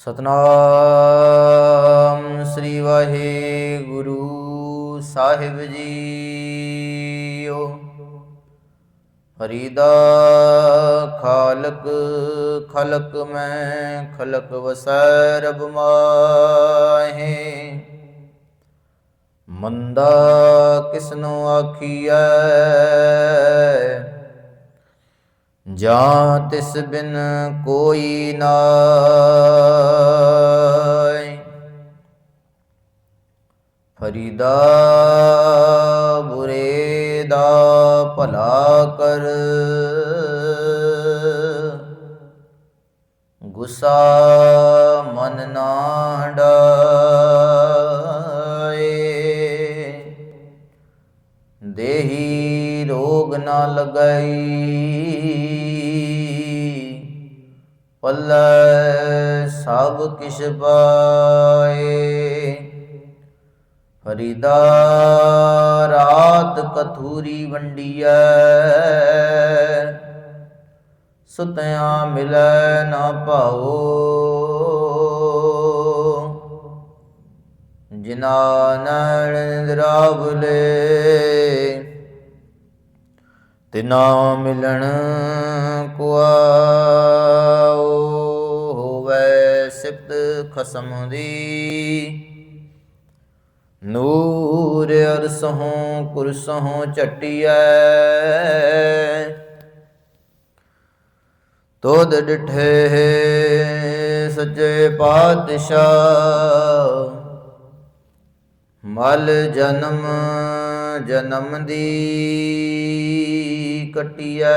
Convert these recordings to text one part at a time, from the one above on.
ਸਤਨਾਮ ਸ੍ਰੀ ਵਾਹਿਗੁਰੂ ਸਾਹਿਬ ਜੀਓ। ਫਰੀਦਾ ਖਾਲਕ, ਖਲਕ ਮੈਂ, ਖਲਕ ਵਸੈ ਰਬ ਮਾਹੇ। ਮੰਦਾ ਕਿਸਨੋ ਆਖੀਐ ਜਾਂ ਤਿਸ ਬਿਨ ਕੋਈ ਨਾਇ ਫਰੀਦਾ ਬੁਰੇ ਦਾ ਭਲਾ ਕਰ। ਗੁੱਸਾ ਮਨ ਨਾ ਡਾਏ ਦੇਹੀ ਰੋਗ ਨਾ ਲਗਾਈ। ਪੱਲੇ ਸਭ ਕਿਛ ਪਾਏ। ਫਰੀਦਾ ਰਾਤ ਕਥੂਰੀ ਵੰਡੀਐ। ਸੁਤਿਆਂ ਮਿਲੈ ਨਾ ਭਾਓ ਜਿਨਾ ਨੈਣ ਨਿਦਰਾਵਲੇ ਤਿਨਾ ਮਿਲਣ ਕੁਆ। ਸਿਫਤ ਖਸਮ ਦੀ ਨੂਰ ਅਰਸਹੋਂ ਕੁਰਸਹੋਂ ਚਟਿਐ ਤੋਦ ਡਿਠੇ ਸੱਜੇ ਪਾਤਸ਼ਾਹ। ਮਲ ਜਨਮ ਜਨਮ ਦੀ ਕਟਿਐ।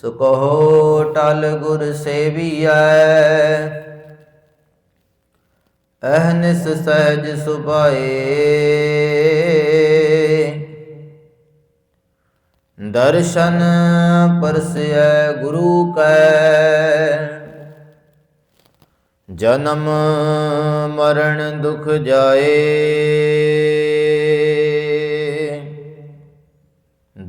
ਸੋ ਕਹੋ ਟਲ ਗੁਰ ਸੇਵੀਐ। ਅਹਨਿਸ ਸਹਿਜ ਸੁਭਾਏ। ਦਰਸ਼ਨ ਪਰਸੈ ਗੁਰੂ ਕੈ। ਜਨਮ ਮਰਨ ਦੁਖ ਜਾਏ।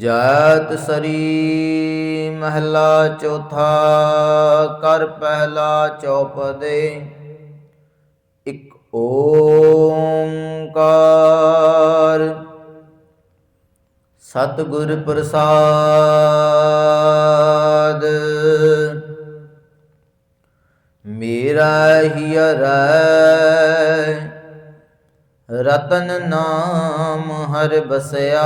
ਜਾਤ ਸਰੀ ਮਹਲਾ ਚੌਥਾ ਕਰ ਪਹਿਲਾ ਚੌਪਦੇ। ਇਕ ਓੰਕਾਰ। ਸਤਿਗੁਰ ਪ੍ਰਸਾਦ। ਮੇਰਾ ਹਿਰੈ ਰਤਨ ਨਾਮ ਹਰ ਬਸਿਆ।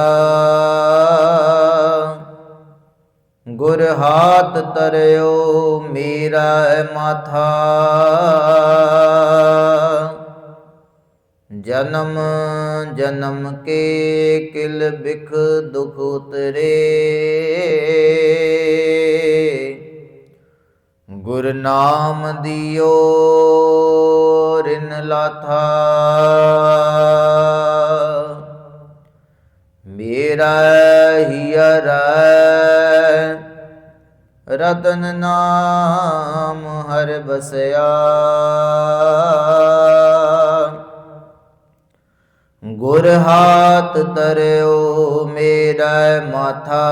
ਗੁਰ ਹਾਥ ਤਰਿਓ ਮੇਰਾ ਮਾਥਾ। ਜਨਮ ਜਨਮ ਕੇ ਕਿਲ ਬਿਖ ਦੁਖ ਉਤਰੇ। ਗੁਰ ਨਾਮ ਦਿਓ, ਰਿਨ ਲਾਥਾ। ਮੇਰਾ ਹਿਰੈ ਰਤਨ ਨਾਮ ਹਰ ਬਸਿਆ। ਗੁਰ ਹਾਥ ਤਰਿਓ ਮੇਰਾ ਮਾਥਾ।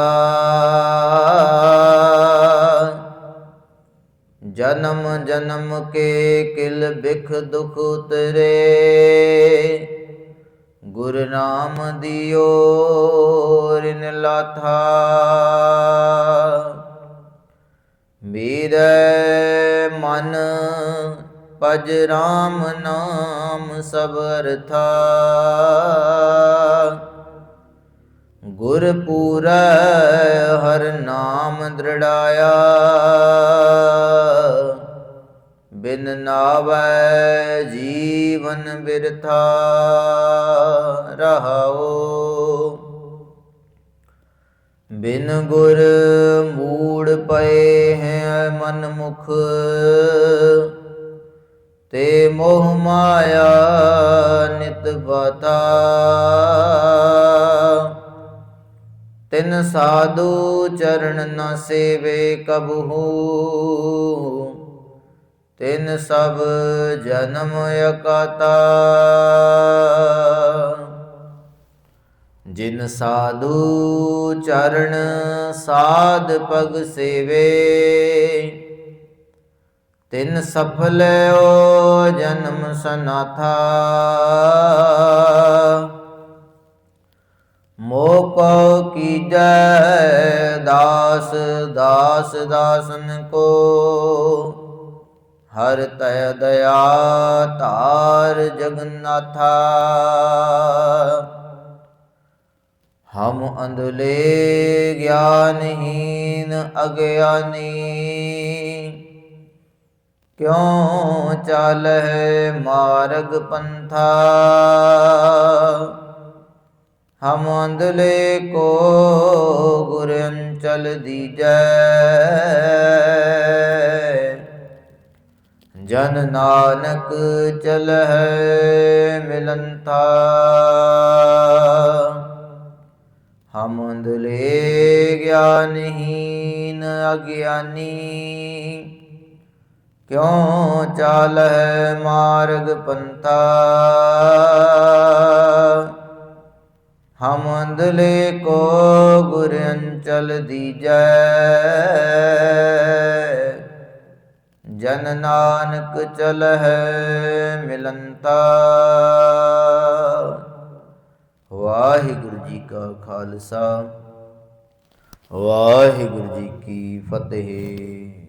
ਜਨਮ ਜਨਮ ਕੇ ਕਿਲ ਬਿਖ ਦੁਖ ਉਤਰੇ ਗੁਰ ਨਾਮ ਦਿਓ, ਰਿਨ ਲਾਥਾ। ਮੇਰੇ ਮਨ ਪਜ ਰਾਮ ਨਾਮ ਸਭ ਅਰਥਾ। ਗੁਰ ਪੂਰੈ ਹਰ ਨਾਮ ਦ੍ਰਿੜਾਇਆ। ਆਵੈ ਜੀਵਨ ਬਿਰਥਾ ਰਹਾਓ ਬਿਨ ਗੁਰ ਮੂੜ ਪਏ ਹੈ ਮਨ ਮੁਖ ਤੇ ਮੋਹ ਮਾਇਆ ਨਿਤ ਬਤਾ ਤਿਨ ਸਾਧੂ ਚਰਨ ਨ ਸੇਵੇ ਕਬਹੂ ਤਿਨ ਸਭ ਜਨਮ ਯਕਾਤਾ ਜਿਨ ਸਾਧੂ ਚਰਨ ਸਾਧ ਪਗ ਸੇਵੇ, ਤਿਨ ਸਫਲ ਓ ਜਨਮ ਸਨਾਥਾ। ਮੋਕੋ ਕੀਜੈ ਦਾਸ ਦਾਸ ਦਾਸਨ ਕੋ। ਹਰ ਤੈ ਦਇਆ ਧਾਰ ਜਗਨਨਾਥਾ। ਹਮ ਅੰਧਲੇ ਗਿਆਨਹੀਨ ਅਗਿਆਨੀ, ਕਿਉ ਚਾਲਹਿ ਮਾਰਗ ਪੰਥਾ? ਹਮ ਅੰਧਲੇ ਕੋ ਗੁਰ ਅੰਚਲ ਦੀਜੈ। ਜਨ ਨਾਨਕ ਚਲਹਿ ਮਿਲੰਤਾ। ਹਮ ਅੰਧਲੇ ਗਿਆਨਹੀਨ ਅਗਿਆਨੀ, ਕਿਉ ਚਾਲਹਿ ਮਾਰਗ ਪੰਥਾ ਹਮ ਅੰਧਲੇ ਕੋ ਗੁਰ ਅੰਚਲ ਦੀਜੈ ਜਨ ਨਾਨਕ ਚਲਹਿ ਮਿਲੰਤਾ। ਵਾਹਿਗੁਰੂ ਜੀ ਕਾ ਖਾਲਸਾ ਵਾਹਿਗੁਰੂ ਜੀ ਕੀ ਫਤਿਹ।